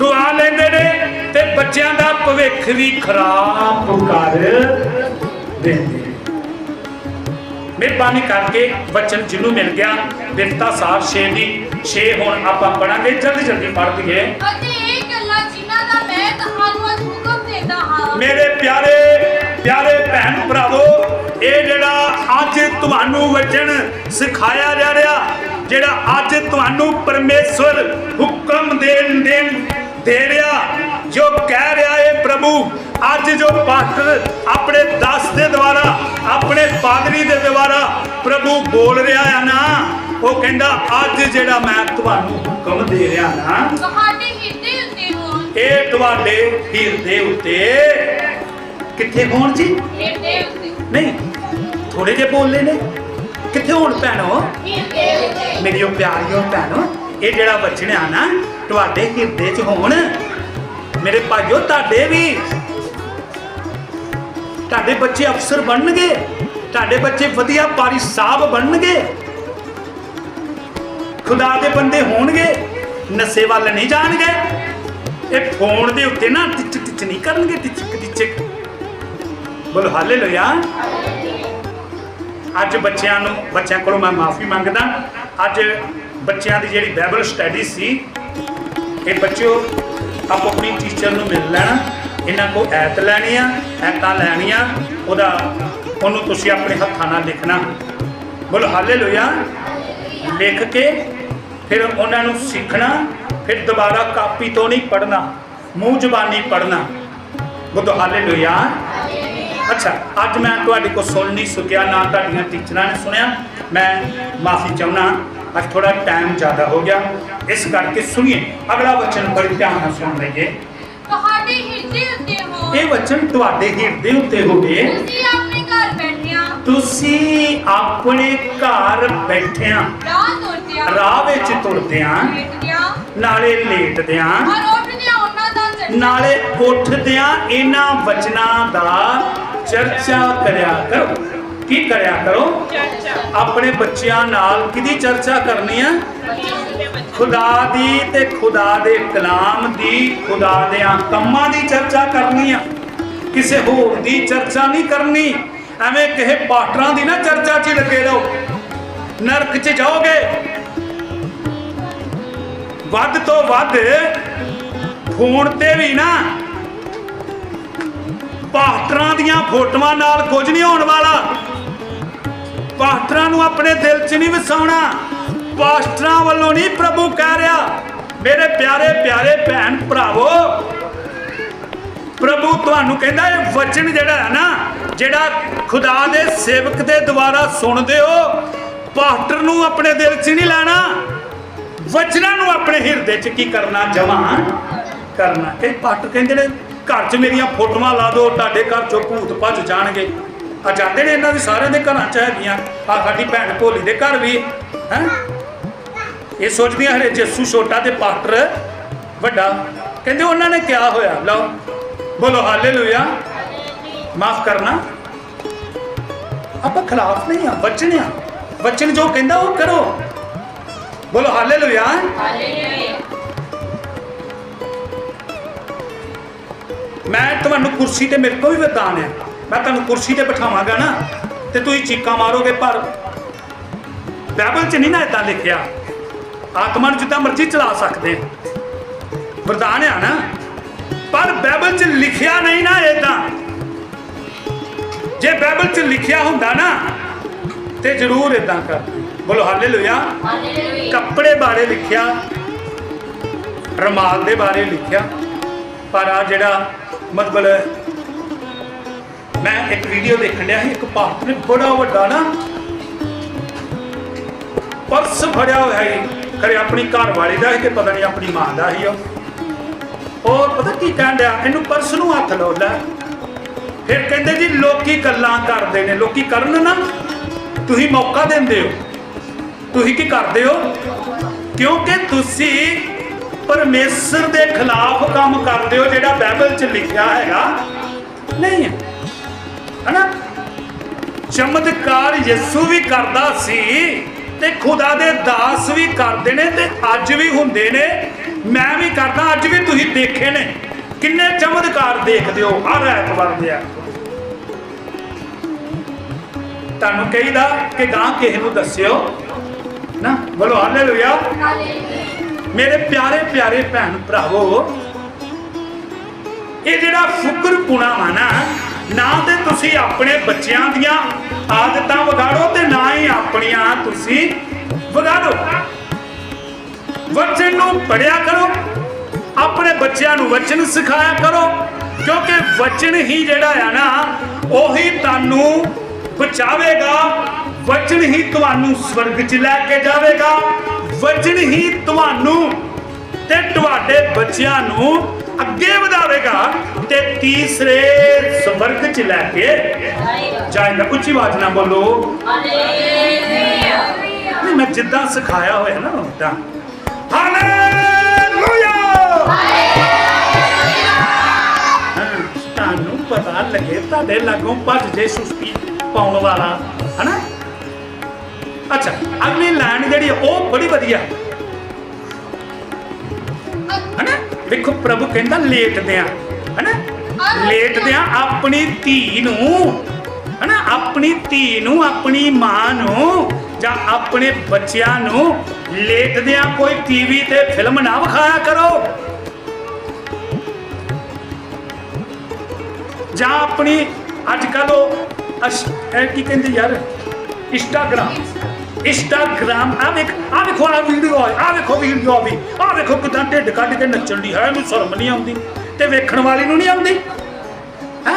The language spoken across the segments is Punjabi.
ਗਵਾ ਲੈਂਦੇ ਨੇ ਤੇ ਬੱਚਿਆਂ ਦਾ ਭਵਿੱਖ ਵੀ ਖਰਾਬ ਕਰ ਦਿੰਦੇ। ਮਿਹਰਬਾਨੀ ਕਰਕੇ ਵਚਨ ਜਿਹਨੂੰ ਮਿਲ ਗਿਆ ਬਿਰਤਾ ਸਾਹਿਬ ਛੇ ਦੀ 6 ਹੁਣ ਆਪਾਂ ਪੜਾਂਗੇ ਜਲਦੀ ਜਲਦੀ ਪੜ੍ਹ ਦਈਏ ਅਤੇ ਇਹ ਗੱਲਾਂ ਜਿਨ੍ਹਾਂ ਦਾ ਮੈਂ ਤੁਹਾਨੂੰ ਅੱਜ ਹੁਕਮ ਦਿੰਦਾ ਹਾਂ ਮੇਰੇ ਪਿਆਰੇ ਪਿਆਰੇ ਭੈਣ ਭਰਾਵੋ ਇਹ ਜਿਹੜਾ ਅੱਜ ਤੁਹਾਨੂੰ ਵਚਨ ਸਿਖਾਇਆ ਜਾ ਰਿਹਾ ਜਿਹੜਾ ਅੱਜ ਤੁਹਾਨੂੰ ਪਰਮੇਸ਼ਵਰ ਹੁਕਮ ਦੇਣ ਦੇਣ ਦੇ ਰਿਹਾ ਜੋ ਕਹਿ ਰਿਹਾ ਹੈ ਪ੍ਰਭੂ ਅੱਜ ਜੋ ਪਾਸਟਰ ਆਪਣੇ ਦਾਸ ਦੇ ਦੁਆਰਾ ਆਪਣੇ ਪਾਦਰੀ ਦੇ ਦੁਆਰਾ ਪ੍ਰਭੂ ਬੋਲ ਰਿਹਾ ਹੈ ਨਾ ਉਹ ਕਹਿੰਦਾ ਅੱਜ ਜਿਹੜਾ ਮੈਂ ਤੁਹਾਨੂੰ ਹੁਕਮ ਦੇ ਰਿਹਾ ਨਾ ਤੁਹਾਡੇ ਹਿਰਦੇ ਉੱਤੇ ਹੋਣ। ਇਹ ਤੁਹਾਡੇ ਹਿਰਦੇ ਉੱਤੇ ਕਿੱਥੇ ਹੋਣ ਜੀ? ਹਿਰਦੇ ਉੱਤੇ। ਨਹੀਂ ਥੋੜੇ ਜਿਹੇ ਬੋਲੇ ਨੇ। ਕਿੱਥੇ ਹੋਣ ਭੈਣੋ? ਹਿਰਦੇ ਉੱਤੇ। ਮੇਰੀਓ ਪਿਆਰੀਓ ਭੈਣੋ ਇਹ ਜਿਹੜਾ ਵਚਨ ਆ ਨਾ ਤੁਹਾਡੇ ਹਿਰਦੇ 'ਚ ਹੋਣ। ਮੇਰੇ ਭਾਈਓ, ਤੁਹਾਡੇ ਵੀ। ਤੁਹਾਡੇ ਬੱਚੇ ਅਫਸਰ ਬਣਨਗੇ। ਤੁਹਾਡੇ ਬੱਚੇ ਵਧੀਆ ਪਾਰੀ ਸਾਹਿਬ ਬਣਨਗੇ। ਖੁਦਾ ਦੇ ਬੰਦੇ ਹੋਣਗੇ। ਨਸ਼ੇ ਵੱਲ ਨਹੀਂ ਜਾਣਗੇ। ਇਹ ਫੋਨ ਦੇ ਉੱਤੇ ਨਾ ਟਿਚ ਟਿਚ ਨਹੀਂ ਕਰਨਗੇ ਟਿਚਕ ਟਿਚਕ ਬੋਲੋ, ਹਾਲੇਲੂਇਆ। ਅੱਜ ਬੱਚਿਆਂ ਨੂੰ, ਬੱਚਿਆਂ ਕੋਲੋਂ ਮੈਂ ਮਾਫੀ ਮੰਗਦਾ। ਅੱਜ ਬੱਚਿਆਂ ਦੀ ਜਿਹੜੀ ਬਾਈਬਲ ਸਟੱਡੀ ਸੀ ਇਹ ਬੱਚਿਓ, ਆਪੋ ਆਪਣੀ ਟੀਚਰ ਨੂੰ ਮਿਲ ਲੈਣਾ, ਇਹਨਾਂ ਕੋ ਐਤ ਲੈਣੀ ਆ, ਐਤਾਂ ਲੈਣੀਆਂ, ਉਹਦਾ ਉਹਨੂੰ ਤੁਸੀਂ ਆਪਣੇ ਹੱਥਾਂ ਨਾਲ ਲਿਖਣਾ। ਬੋਲੋ ਹਾਲੇਲੂਇਆ ਲਿਖ ਕੇ ਫਿਰ ਉਹਨਾਂ ਨੂੰ ਸਿੱਖਣਾ, ਫਿਰ ਦੁਬਾਰਾ ਕਾਪੀ ਤੋਂ ਨਹੀਂ ਪੜਨਾ ਮੂੰਹ ਜ਼ਬਾਨੀ ਪੜਨਾ ਬੋਲੋ ਹਾਲੇਲੂਇਆ ਅੱਛਾ, ਅੱਜ ਮੈਂ ਤੁਹਾਡੇ ਕੋਲ ਸੁਣ ਨਹੀਂ ਸਕਿਆ, ਨਾ ਤੁਹਾਡੀਆਂ ਟੀਚਰਾਂ ਨੇ ਸੁਣਿਆ। ਮੈਂ ਮਾਫੀ ਚਾਹੁੰਦਾ। ਅੱਜ ਥੋੜਾ ਟਾਈਮ ਜ਼ਿਆਦਾ ਹੋ ਗਿਆ। ਇਸ ਕਰਕੇ ਸੁਣੀਏ ਅਗਲਾ ਵਚਨ ਬੜੀ ਧਿਆਨ ਨਾਲ ਸੁਣ ਲਈਏ। ਤੁਹਾਡੇ ਹਿਰਦੇ ਉੱਤੇ ਹੋਣ ਇਹ ਵਚਨ ਤੁਹਾਡੇ ਹਿਰਦੇ ਉੱਤੇ ਹੋਵੇ ਤੁਸੀਂ ਆਪਣੇ ਘਰ ਬੈਠਿਆਂ। ਤੁਸੀਂ ਆਪਣੇ ਘਰ ਬੈਠਿਆਂ। ਰਾਹ ਤੁਰਦਿਆਂ ਰਾਹ ਵਿੱਚ ਤੁਰਦਿਆਂ। ਨਾਲੇ ਲੇਟਦਿਆਂ। ਔਰ ਉੱਠਦਿਆਂ ਉਹਨਾਂ ਦਾ ਚਰਚਾ। ਨਾਲੇ ਉੱਠਦਿਆਂ ਇਹਨਾਂ ਵਚਨਾਂ ਦਾ ਚਰਚਾ ਕਰਿਆ ਕਰੋ। ਕੀ ਕਰਿਆ ਕਰੋ? ਆਪਣੇ ਬੱਚਿਆਂ ਨਾਲ ਕਿਹਦੀ ਚਰਚਾ ਕਰਨੀ ਆ? ਖੁਦਾ ਦੀ ਤੇ ਖੁਦਾ ਦੇ ਕਲਾਮ ਦੀ ਖੁਦਾ ਦੇ ਕੰਮਾਂ ਦੀ ਚਰਚਾ ਕਰਨੀ ਆ। ਕਿਸੇ ਹੋਰ ਦੀ ਚਰਚਾ ਨਹੀਂ ਕਰਨੀ। ਐਵੇਂ ਕਿਸੇ ਪਾਸਟਰਾਂ ਦੀ ਨਾ ਚਰਚਾ 'ਚ ਲੱਗੇ ਰਹੋ। ਨਰਕ 'ਚ ਜਾਓਗੇ। ਵੱਧ ਤੋਂ ਵੱਧ ਫੋਨ ਤੇ ਵੀ ਨਾ ਪਾਸਟਰਾਂ ਦੀਆਂ ਫੋਟੋਆਂ ਨਾਲ ਕੁਝ ਨਹੀਂ ਹੋਣ ਵਾਲਾ। ਪਾਸਟਰਾਂ ਨੂੰ ਆਪਣੇ ਦਿਲ 'ਚ ਨਹੀਂ ਵਸਾਉਣਾ। ਪਾਸਟਰਾਂ ਵੱਲੋਂ ਨਹੀਂ ਪ੍ਰਭੂ ਕਹਿ ਰਿਹਾ। ਮੇਰੇ ਪਿਆਰੇ ਪਿਆਰੇ ਭੈਣ ਭਰਾਵੋ, ਪ੍ਰਭੂ ਤੁਹਾਨੂੰ ਕਹਿੰਦਾ ਇਹ ਵਚਨ ਜਿਹੜਾ ਹੈ ਨਾ, ਜਿਹੜਾ ਖੁਦਾ ਦੇ ਸੇਵਕ ਦੇ ਦੁਆਰਾ ਸੁਣਦੇ ਹੋ, ਪਾਸਟਰ ਨੂੰ ਆਪਣੇ ਦਿਲ 'ਚ ਨਹੀਂ ਲੈਣਾ। ਵਚਨਾਂ ਨੂੰ ਆਪਣੇ ਹਿਰਦੇ 'ਚ ਕੀ ਕਰਨਾ ਜਮਾ ਕਰਨਾ। ਕਈ ਪਾਸਟਰ ਕਹਿੰਦੇ ਨੇ, ਘਰ 'ਚ ਮੇਰੀਆਂ ਫੋਟੋਆਂ ਲਾ ਦਿਓ, ਤੁਹਾਡੇ ਘਰ 'ਚੋਂ ਭੂਤ ਭੱਜ ਜਾਣਗੇ। ਆ ਜਾਂਦੇ ਨੇ ਇਹਨਾਂ ਦੇ ਸਾਰਿਆਂ ਦੇ ਘਰਾਂ 'ਚ ਹੈਗੀਆਂ। ਆ ਸਾਡੀ ਭੈਣ ਭੋਲੀ ਦੇ ਘਰ ਵੀ, ਹੈ? ਇਹ ਸੋਚਦੀਆਂ ਹਰੇ ਜੱਸੂ ਛੋਟਾ ਤੇ ਪਾਸਟਰ ਵੱਡਾ। ਕਹਿੰਦੇ ਉਹਨਾਂ ਨੇ ਕਿਹਾ ਹੋਇਆ? ਲਓ, ਬੋਲੋ, ਹਾਲੇਲੂਇਆ। ਮਾਫ ਕਰਨਾ। ਆਪਾਂ ਖਿਲਾਫ ਨਹੀਂ ਆ, ਬਚਨ ਆ। ਬਚਨ ਜੋ ਕਹਿੰਦਾ ਉਹ ਕਰੋ। ਬੋਲੋ, ਹਾਲੇਲੂਇਆ। ਮੈਂ ਤੁਹਾਨੂੰ ਕੁਰਸੀ ਤੇ ਮੇਰੇ ਕੋਲ ਵੀ ਵਰਦਾਨ ਹੈ। ਮੈਂ ਤੁਹਾਨੂੰ ਕੁਰਸੀ ਤੇ ਬਿਠਾਵਾਂਗਾ ਨਾ ਤੇ ਤੁਸੀਂ ਚੀਕਾਂ ਮਾਰੋਗੇ ਪਰ ਬਾਈਬਲ 'ਚ ਨਹੀਂ ਨਾ ਇਦਾਂ ਲਿਖਿਆ। ਆਤਮਾ ਨੂੰ ਜਿੱਦਾਂ ਮਰਜ਼ੀ ਚਲਾ ਸਕਦੇ। ਵਰਦਾਨ ਆ ਨਾ। ਪਰ ਬਾਈਬਲ 'ਚ ਲਿਖਿਆ ਨਹੀਂ ਨਾ ਇਦਾਂ ਜੇ ਬਾਈਬਲ 'ਚ ਲਿਖਿਆ ਹੁੰਦਾ ਨਾ ਤੇ ਜ਼ਰੂਰ ਇਦਾਂ ਕਰਦੇ ਬੋਲੋ ਹਾਲੇਲੂਇਆ। ਕੱਪੜੇ ਬਾਰੇ ਲਿਖਿਆ ਰਮਾਲ ਦੇ ਬਾਰੇ ਲਿਖਿਆ ਪਰ ਆ ਜਿਹੜਾ ਮਤਲਬ ਮੈਂ ਇੱਕ ਵੀਡੀਓ ਦੇਖਣ ਡਿਆ ਸੀ, ਇੱਕ ਭਾਰਤ ਨੇ ਬੜਾ ਵੱਡਾ ਨਾ ਪਰਸ ਫੜਿਆ ਹੋਇਆ ਹੈ ਖਰੇ ਆਪਣੀ ਘਰ ਵਾਲੀ ਦਾ ਹੈ ਕਿ ਪਤਾ ਨਹੀਂ ਆਪਣੀ ਮਾਂ ਦਾ ਹੀ ਉਹ। ਪਤਾ ਕੀ ਕਹਿਣ ਡਿਆ? ਇਹਨੂੰ ਪਰਸ ਨੂੰ ਹੱਥ ਲਾਓ, ਲੈ। ਫਿਰ ਕਹਿੰਦੇ ਜੀ, ਲੋਕੀ ਗੱਲਾਂ ਕਰਦੇ ਨੇ। ਲੋਕੀ ਕਰਨ ਨਾ, ਤੁਸੀਂ ਮੌਕਾ ਦਿੰਦੇ ਹੋ। ਤੁਸੀਂ ਕੀ ਕਰਦੇ ਹੋ? ਕਿਉਂਕਿ ਤੁਸੀਂ ਪਰਮੇਸ਼ਰ ਦੇ ਖਿਲਾਫ ਕੰਮ ਕਰਦੇ ਹੋ, ਜਿਹੜਾ ਬਾਈਬਲ 'ਚ ਲਿਖਿਆ ਹੈਗਾ। ਨਹੀਂ ਹੈ। ਹਨਾ? ਚਮਤਕਾਰ ਯਿਸੂ ਵੀ ਕਰਦਾ ਸੀ ਤੇ ਖੁਦਾ ਦੇ ਦਾਸ ਵੀ ਕਰਦੇ ਨੇ ਤੇ ਅੱਜ ਵੀ ਹੁੰਦੇ ਨੇ। ਮੈਂ ਵੀ ਕਰਦਾ ਅੱਜ ਵੀ ਤੁਸੀਂ ਦੇਖੇ ਨੇ। ਕਿੰਨੇ ਚਮਤਕਾਰ ਦੇਖਦੇ ਹੋ ਹਰ ਐਤਵਾਰ ਦੇ ਆ। ਤੁਹਾਨੂੰ ਕਹੀਦਾ ਕਿ ਗਾਂ ਕਿਸੇ ਨੂੰ ਦੱਸਿਓ ਨਾ? ਬੋਲੋ ਹਾਲੇਲੂਇਆ। ਮੇਰੇ ਪਿਆਰੇ ਪਿਆਰੇ ਭੈਣ ਭਰਾਵੋ ਇਹ ਜਿਹੜਾ ਫੁਕਰ ਪੁਣਾ ਵਾ ਨਾ ਤੇ ਤੁਸੀਂ ਆਪਣੇ ਬੱਚਿਆਂ ਦੀਆਂ ਆਦਤਾਂ ਵਿਗਾੜੋ ਤੇ ਨਾ ਹੀ ਆਪਣੀਆਂ ਤੁਸੀਂ ਵਿਗਾੜੋ। ਵਚਨ ਨੂੰ ਪੜਿਆ ਕਰੋ, ਆਪਣੇ ਬੱਚਿਆਂ ਨੂੰ ਵਚਨ ਸਿਖਾਇਆ ਕਰੋ, ਕਿਉਂਕਿ ਵਚਨ ਹੀ ਜਿਹੜਾ ਆ ਨਾ, ਉਹੀ ਤੁਹਾਨੂੰ ਬਚਾਵੇਗਾ, ਵਚਨ ਹੀ ਤੁਹਾਨੂੰ ਸਵਰਗ 'ਚ ਲੈ ਕੇ ਜਾਵੇਗਾ, ਵਚਨ ਹੀ ਤੁਹਾਨੂੰ ਤੇ ਤੁਹਾਡੇ ਬੱਚਿਆਂ ਨੂੰ ਅੱਗੇ ਵਧਾਵੇਗਾ ਤੇ ਤੀਸਰੇ ਸਵਰਗ 'ਚ ਲੈ ਕੇ ਜਾਏਗਾ ਉੱਚੀ ਆਵਾਜ਼ ਨਾਲ ਬੋਲੋ। ਨਹੀਂ ਮੈਂ ਜਿੱਦਾਂ ਸਿਖਾਇਆ ਹੋਇਆ ਨਾ ਉਦਾਂ। ਪਤਾ ਲੱਗੇ ਭੱਜ ਜੇ ਸੁਸਤੀ ਪਾਉਣ ਵਾਲਾ ਹਨਾ? ਅੱਛਾ ਅਗਲੀ ਲਾਈਨ ਜਿਹੜੀ ਉਹ ਬੜੀ ਵਧੀਆ। ਹਨਾ? ਵੇਖੋ ਪ੍ਰਭੂ ਕਹਿੰਦਾ ਲੇਟਦੇ ਆ ਹਨਾ? ਲੇਟਦਿਆਂ ਆਪਣੀ ਧੀ ਨੂੰ। ਹਨਾ? ਆਪਣੀ ਧੀ ਨੂੰ, ਆਪਣੀ ਮਾਂ ਨੂੰ ਜਾਂ ਆਪਣੇ ਬੱਚਿਆਂ ਨੂੰ ਲੇਟਦਿਆਂ ਆ ਕੋਈ ਟੀਵੀ ਤੇ ਫਿਲਮ ਨਾ ਵਿਖਾਇਆ ਕਰੋ। ਜਾਂ ਆਪਣੀ ਅੱਜ ਕੱਲ ਉਹ ਅਸ਼- ਕੀ ਕਹਿੰਦੇ ਯਾਰ? ਇੰਸਟਾਗ੍ਰਾਮ ਇੰਸਟਾਗ੍ਰਾਮ ਆ ਵੇਖ ਆ ਵੇਖੋ ਆ ਵੀਡੀਓ ਆ ਵੇਖੋ ਵੀਡੀਓ ਆ ਵੀ। ਆ ਵੇਖੋ ਕਿਦਾਂ ਢਿੱਡ ਕੱਢ ਕੇ ਨੱਚਣ ਦੀ। ਹੈ ਇਹਨੂੰ ਸ਼ਰਮ ਨਹੀਂ ਆਉਂਦੀ। ਤੇ ਵੇਖਣ ਵਾਲੀ ਨੂੰ ਨਹੀਂ ਆਉਂਦੀ? ਹੈ?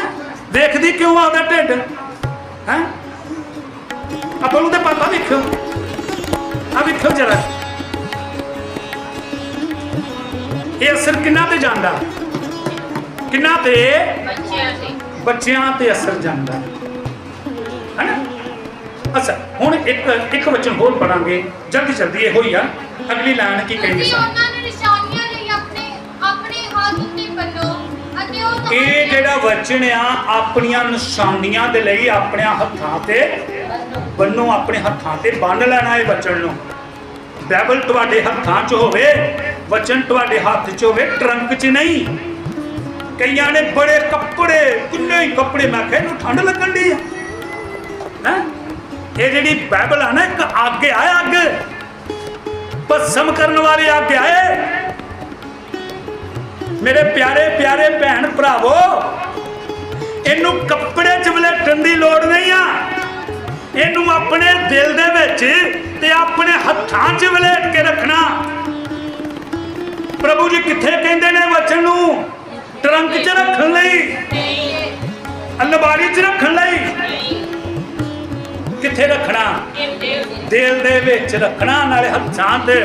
ਵੇਖਦੀ ਕਿਉਂ ਆਉਂਦਾ ਢਿੱਡ? ਹੈ? ਆਪਾਂ ਨੂੰ ਤੇ ਪਾਪਾ ਵੇਖੋ ਆ ਵੇਖੋ ਜਰਾ। ਇਹ ਅਸਰ ਕਿੰਨਾ ਤੇ ਜਾਂਦਾ? ਕਿੰਨਾ ਤੇ? ਬੱਚਿਆਂ ਤੇ। ਅਸਰ ਜਾਂਦਾ। ਹੈਨਾ? ਅੱਛਾ ਹੁਣ ਇੱਕ ਇੱਕ ਵਚਨ ਹੋਰ ਪੜਾਂਗੇ ਜਲਦੀ ਜਲਦੀ ਇਹੋ ਹੀ ਆ। ਅਗਲੀ ਲਾਈਨ ਕੀ ਕਹਿੰਦੀ ਸਨ ਇਹ ਜਿਹੜਾ ਵਚਨ ਆ, ਆਪਣੀਆਂ ਨਿਸ਼ਾਨੀਆਂ ਦੇ ਲਈ ਆਪਣੇ ਹੱਥਾਂ ਤੇ ਬੰਨੋ, ਆਪਣੇ ਹੱਥਾਂ ਤੇ ਬੰਨ ਲੈਣਾ ਇਹ ਵਚਨ ਨੂੰ। ਬਾਈਬਲ ਤੁਹਾਡੇ ਹੱਥਾਂ 'ਚ ਹੋਵੇ, ਵਚਨ ਤੁਹਾਡੇ ਹੱਥ 'ਚ ਹੋਵੇ, ਟਰੰਕ 'ਚ ਨਹੀਂ। ਕਈਆਂ ਨੇ ਬੜੇ ਕੱਪੜੇ, ਕਿੰਨੇ ਹੀ ਕੱਪੜੇ, ਮੈਂ ਕਿਹਾ ਇਹਨੂੰ ਠੰਡ ਲੱਗਣ ਦੀ ਹੈ ਹੈਂ? ਇਹ ਜਿਹੜੀ ਬਾਈਬਲ ਆ ਨਾ, ਇੱਕ ਅੱਗ ਆ, ਅੱਗ। ਭਸਮ ਕਰਨ ਵਾਲੀ ਅੱਗ ਆਏ ਮੇਰੇ ਪਿਆਰੇ ਪਿਆਰੇ ਭੈਣ ਭਰਾਵੋ, ਇਹਨੂੰ ਕੱਪੜੇ 'ਚ ਵਲੇਟਣ ਦੀ ਲੋੜ ਨਹੀਂ ਆ। ਇਹਨੂੰ ਆਪਣੇ ਦਿਲ ਦੇ ਵਿੱਚ ਤੇ ਆਪਣੇ ਹੱਥਾਂ 'ਚ ਵਲੇਟ ਕੇ ਰੱਖਣਾ। ਪ੍ਰਭੂ ਜੀ ਕਿੱਥੇ ਕਹਿੰਦੇ ਨੇ ਵਚਨ ਨੂੰ? ਟਰੰਕ 'ਚ ਰੱਖਣ ਲਈ। ਅਲਮਾਰੀ 'ਚ ਰੱਖਣ ਲਈ। ਕਿੱਥੇ ਰੱਖਣਾ? ਦਿਲ ਦੇ ਵਿੱਚ ਰੱਖਣਾ, ਨਾਲੇ ਹੱਥਾਂ ਤੇ।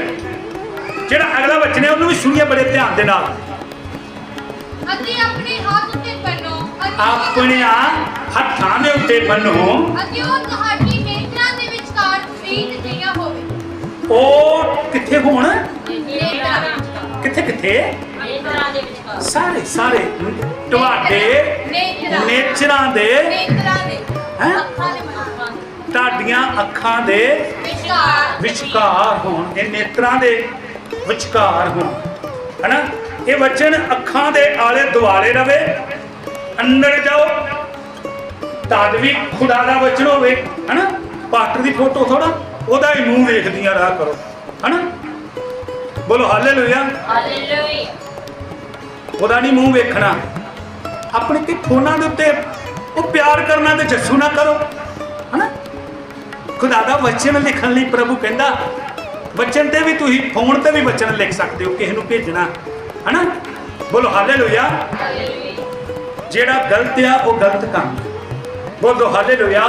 ਜਿਹੜਾ ਅਗਲਾ ਵਚਨ ਹੈ, ਉਹਨੂੰ ਵੀ ਸੁਣੀਏ ਬੜੇ ਧਿਆਨ ਦੇ ਨਾਲ। ਅਤੇ ਆਪਣੇ ਹੱਥ ਉੱਤੇ ਬੰਨੋ ਦੇ ਉੱਤੇ ਬੰਨੋ। ਅਤੇ ਉਹ ਤੁਹਾਡੀ ਨੇਤਰਾਂ ਦੇ ਵਿਚਕਾਰ ਬੀਤ ਜਿਹਾ ਹੋਵੇ। ਉਹ ਕਿੱਥੇ ਹੋਣ? ਨੇਤਰਾਂ ਕਿੱਥੇ? ਕਿੱਥੇ ਸਾਰੇ ਸਾਰੇ। ਤੁਹਾਡੇ ਨੇਤਰਾਂ ਨੇਚਰਾਂ ਦੇ। ਨੇਤਰਾਂ ਦੇ। ਹੈਂ? ਤੁਹਾਡੀਆਂ ਅੱਖਾਂ ਦੇ ਵਿਚਕਾਰ। ਵਿਚਕਾਰ ਹੋਣ। ਇਹ ਨੇਤਰਾਂ ਦੇ ਵਿਚਕਾਰ ਹੋਣ। ਹਨਾ? ਇਹ ਵਚਨ ਅੱਖਾਂ ਦੇ ਆਲੇ ਦੁਆਲੇ ਰਵੇ ਅੰਦਰ ਜਾਓ। ਤਦ ਵੀ ਖੁਦਾ ਦਾ ਵਚਨ ਹੋਵੇ ਹਨਾ? ਪਾਸਟਰ ਦੀ ਫੋਟੋ ਥੋੜਾ ਉਹਦਾ ਹੀ ਮੂੰਹ ਵੇਖਦੀਆਂ ਰਹਾ ਕਰੋ ਹਨਾ? ਬੋਲੋ ਹਾਲੇਲੂਇਆ। ਉਹਦਾ ਨਹੀਂ ਮੂੰਹ ਵੇਖਣਾ। ਆਪਣੇ ਤੇ ਫੋਨਾਂ ਦੇ ਉੱਤੇ ਉਹ ਪਿਆਰ ਕਰਨਾ ਤੇ ਜੱਸੂ ਨਾ ਕਰੋ ਹਨਾ? ਖੁਦਾ ਦਾ ਵਚਨ ਲਿਖਣ ਲਈ ਪ੍ਰਭੂ ਕਹਿੰਦਾ ਵਚਨ ਤੇ ਵੀ ਤੁਸੀਂ ਫੋਨ ਤੇ ਵੀ ਵਚਨ ਲਿਖ ਸਕਦੇ ਹੋ ਕਿਸੇ ਨੂੰ ਭੇਜਣਾ। ਹਨਾ? ਬੋਲੋ ਹਾਲੇਲੂਇਆ ਜਿਹੜਾ ਗਲਤ ਆ, ਉਹ ਗਲਤ ਕੰਮ। ਬੋਲੋ ਹਾਲੇਲੂਇਆ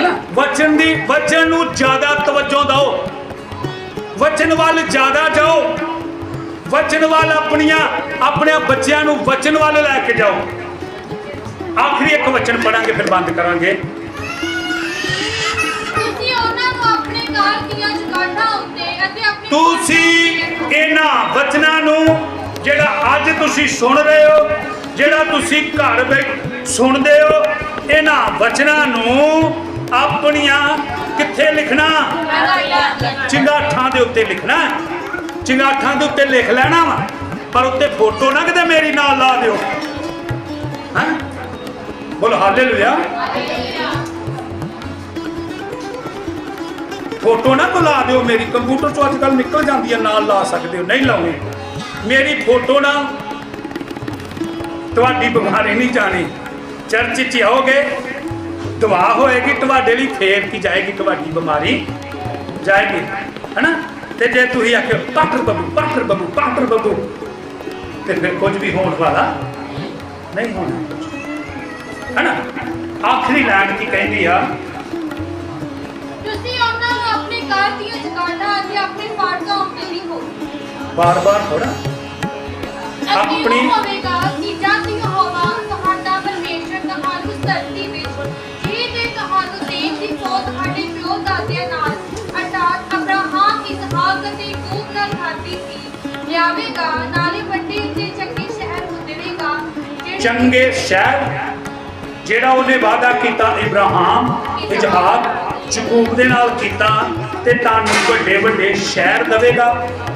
ਹਨਾ? ਵਚਨ ਦੀ, ਵਚਨ ਨੂੰ ਜ਼ਿਆਦਾ ਤਵੱਜੋ ਦਿਓ। ਵਚਨ ਵੱਲ ਜ਼ਿਆਦਾ ਜਾਓ। ਵਚਨ ਵੱਲ ਆਪਣੀਆਂ, ਆਪਣੇ ਬੱਚਿਆਂ ਨੂੰ ਵਚਨ ਵੱਲ ਲੈ ਕੇ ਜਾਓ। ਆਖਰੀ ਇੱਕ ਵਚਨ ਪੜਾਂਗੇ ਫਿਰ ਬੰਦ ਕਰਾਂਗੇ। ਤੁਸੀਂ ਉਹਨਾਂ ਨੂੰ ਆਪਣੇ ਘਰ ਦੀਆਂ ਜਗਾੜਾਂ ਤੁਸੀਂ ਇਹਨਾਂ ਵਚਨਾਂ ਨੂੰ ਜਿਹੜਾ ਅੱਜ ਤੁਸੀਂ ਸੁਣ ਰਹੇ ਹੋ, ਜਿਹੜਾ ਤੁਸੀਂ ਘਰ ਵਿੱਚ ਸੁਣਦੇ ਹੋ, ਇਹਨਾਂ ਵਚਨਾਂ ਨੂੰ ਆਪਣੀਆਂ ਕਿੱਥੇ ਲਿਖਣਾ? ਚਿੰਗਾਠਾਂ ਦੇ ਉੱਤੇ ਲਿਖਣਾ। ਚਿੰਗਾਠਾਂ ਦੇ ਉੱਤੇ ਲਿਖ ਲੈਣਾ ਵਾ, ਪਰ ਉੱਤੇ ਫੋਟੋ ਨਾ ਕਿਤੇ ਮੇਰੀ ਨਾਲ ਲਾ ਦਿਓ। ਹਾਂ? ਬੋਲ, ਹਾਲੇਲੂਇਆ। ਫੋਟੋ ਨਾ ਬੁਲਾ ਦਿਓ ਮੇਰੀ, ਕੰਪਿਊਟਰ ਚੋਂ ਅੱਜ ਕੱਲ ਨਿਕਲ ਜਾਂਦੀ ਹੈ ਨਾਲ ਲਾ ਸਕਦੇ ਹੋ, ਨਹੀਂ ਲਾਉਣੀ। ਮੇਰੀ ਫੋਟੋ ਨਾ ਤੁਹਾਡੀ ਬਿਮਾਰੀ ਨਹੀਂ ਜਾਣੀ। ਚਰਚ 'ਚ ਆਓਗੇ ਦੁਆ ਹੋਏਗੀ, ਤੁਹਾਡੇ ਲਈ ਫੇਰ ਕੀ ਜਾਏਗੀ ਤੁਹਾਡੀ ਬਿਮਾਰੀ? ਜਾਏਗੀ, ਹੈਨਾ? ਤੇ ਜੇ ਤੁਸੀਂ ਆਖਿਓ ਪਾਟਰ ਬੱਬੂ ਪਾਟਰ ਬੱਬੂ ਪਾਟਰ ਬੱਬੂ, ਤੇ ਫਿਰ ਕੁਝ ਵੀ ਹੋਣ ਵਾਲਾ ਨਹੀਂ ਹੋਣਾ। ਕੁਝ ਹੈਨਾ? ਆਖਰੀ ਲਾਈਨ ਕੀ ਕਹਿੰਦੀ ਆ? ਦੀਆਂ ਅਤੇ ਆਪਣੇ ਫਾਟਕਾਂ ਉੱਤੇ ਬਾਰ-ਬਾਰ ਥੋੜਾ ਆਪਣੀ ਆਪਣੀ- ਹੋਵੇਗਾ ਕਿ ਜਦ ਯਹੋਵਾ ਤੁਹਾਡਾ ਪਰਮੇਸ਼ਰ ਤੁਹਾਨੂੰ ਧਰਤੀ ਵਿੱਚ। ਜੀ ਤੇ ਤੁਹਾਨੂੰ ਦੇਸ਼ ਦੀ ਸੋ ਤੁਹਾਡੇ ਪਿਓ ਦਾਦਿਆਂ ਨਾਲ ਅਰਥਾਤ ਅਬਰਾਹਮ ਇਸਹਾਕ ਅਤੇ ਯਾਕੂਬ ਨਾਲ ਖਾਦੀ ਸੀ। ਲਿਆਵੇਗਾ ਨਾਲੇ ਵੱਡੇ ਤੇ ਚੰਗੇ ਸ਼ਹਿਰ ਨੂੰ ਦੇਵੇਗਾ। ਜਿਹੜੇ ਚੰਗੇ ਸ਼ਹਿਰ ਜਿਹੜਾ ਉਹਨੇ ਵਾਅਦਾ ਕੀਤਾ ਇਬਰਾਹਿਮ ਇਜਹਾਕ ਯਕੂਬ ਦੇ ਨਾਲ ਕੀਤਾ ਤੇ ਤੁਹਾਨੂੰ ਵੱਡੇ ਵੱਡੇ ਸ਼ਹਿਰ ਦੇਵੇਗਾ,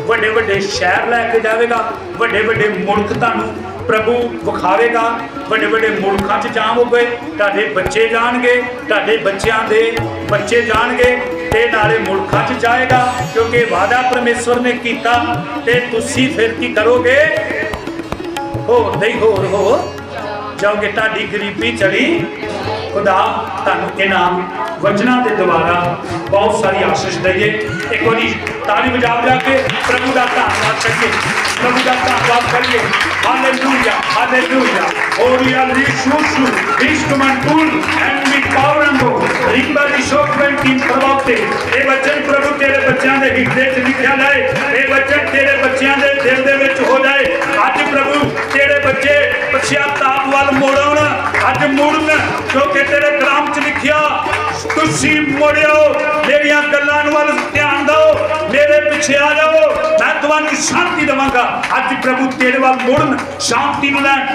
ਵੱਡੇ ਵੱਡੇ ਸ਼ਹਿਰ ਲੈ ਕੇ ਜਾਵੇਗਾ, ਵੱਡੇ ਵੱਡੇ ਮੁਲਕ ਤੁਹਾਨੂੰ ਪ੍ਰਭੂ ਵਿਖਾਵੇਗਾ, ਵੱਡੇ ਵੱਡੇ ਮੁਲਕਾਂ 'ਚ ਜਾਵੋਗੇ, ਤੁਹਾਡੇ ਬੱਚੇ ਜਾਣਗੇ, ਤੁਹਾਡੇ ਬੱਚਿਆਂ ਦੇ ਬੱਚੇ ਜਾਣਗੇ ਤੇ ਨਾਲੇ ਮੁਲਕਾਂ 'ਚ ਜਾਏਗਾ, ਕਿਉਂਕਿ ਵਾਅਦਾ ਪਰਮੇਸ਼ਵਰ ਨੇ ਕੀਤਾ ਤੇ ਤੁਸੀਂ ਫਿਰ ਕੀ ਕਰੋਗੇ? ਹੋਰ ਨਹੀਂ, ਹੋਰ ਹੋ ਜਾਓਗੇ, ਤੁਹਾਡੀ ਗਰੀਬੀ ਚਲੀ। ਖੁਦਾ ਤੁਹਾਨੂੰ ਇਨਾਮ ਵਚਨਾਂ ਦੇ ਦੁਆਰਾ ਬਹੁਤ ਸਾਰੀ ਆਸ਼ੀਸ਼ ਦਈਏ ਇੱਕ ਵਾਰੀ ਤਾਲੀ ਵਜਾ ਵਜਾ ਕੇ ਪ੍ਰਭੂ ਦਾ ਧੰਨਵਾਦ ਕਰੀਏ ਪ੍ਰਭੂ ਦਾ ਧੰਨਵਾਦ ਕਰੀਏ ਹਾਲੇਲੂਇਆ ਹਾਲੇਲੂਇਆ ਓਰੀਆ ਲੀਸ਼ੂਸ਼ੂ ਇਸ਼ਕਮੰਟੂਲ ਐਂਡ ਮੀ ਪਾਵਰੰਗੋ ਰਿੰਬਾ ਦੀ ਸ਼ੋਕ ਬੈਂਕਿੰਗ ਪ੍ਰਭਾਵ ਤੇ ਇਹ ਵਚਨ ਪ੍ਰਭੂ ਤੇਰੇ ਬੱਚਿਆਂ ਦੇ ਹਿਰਦੇ 'ਚ ਲਿਖਿਆ ਜਾਏ ਇਹ ਵਚਨ ਤੇਰੇ ਬੱਚਿਆਂ ਦੇ ਦਿਲ ਦੇ ਵਿੱਚ ਹੋ ਜਾਏ ਅੱਜ ਪ੍ਰਭੂ ਤੇਰੇ ਬੱਚੇ ਪਛਿਆਤਾਪ ਵੱਲ ਮੋੜਨ ਅੱਜ ਮੁੜਨ ਕਿਉਂਕਿ ਤੇਰੇ ਕਲਾਮ 'ਚ ਲਿਖਿਆ ਤੁਸੀਂ ਮੁੜਿਓ, ਮੇਰੀਆਂ ਗੱਲਾਂ ਨੂੰ ਵੱਲ ਧਿਆਨ ਦਿਓ, ਮੇਰੇ ਪਿੱਛੇ ਆ ਜਾਓ ਮੈਂ ਤੁਹਾਨੂੰ ਸ਼ਾਂਤੀ ਦੇਵਾਂਗਾ। ਅੱਜ ਪ੍ਰਭੂ ਤੇਰੇ ਵੱਲ ਮੁੜਨ, ਸ਼ਾਂਤੀ ਨੂੰ ਲੈਣ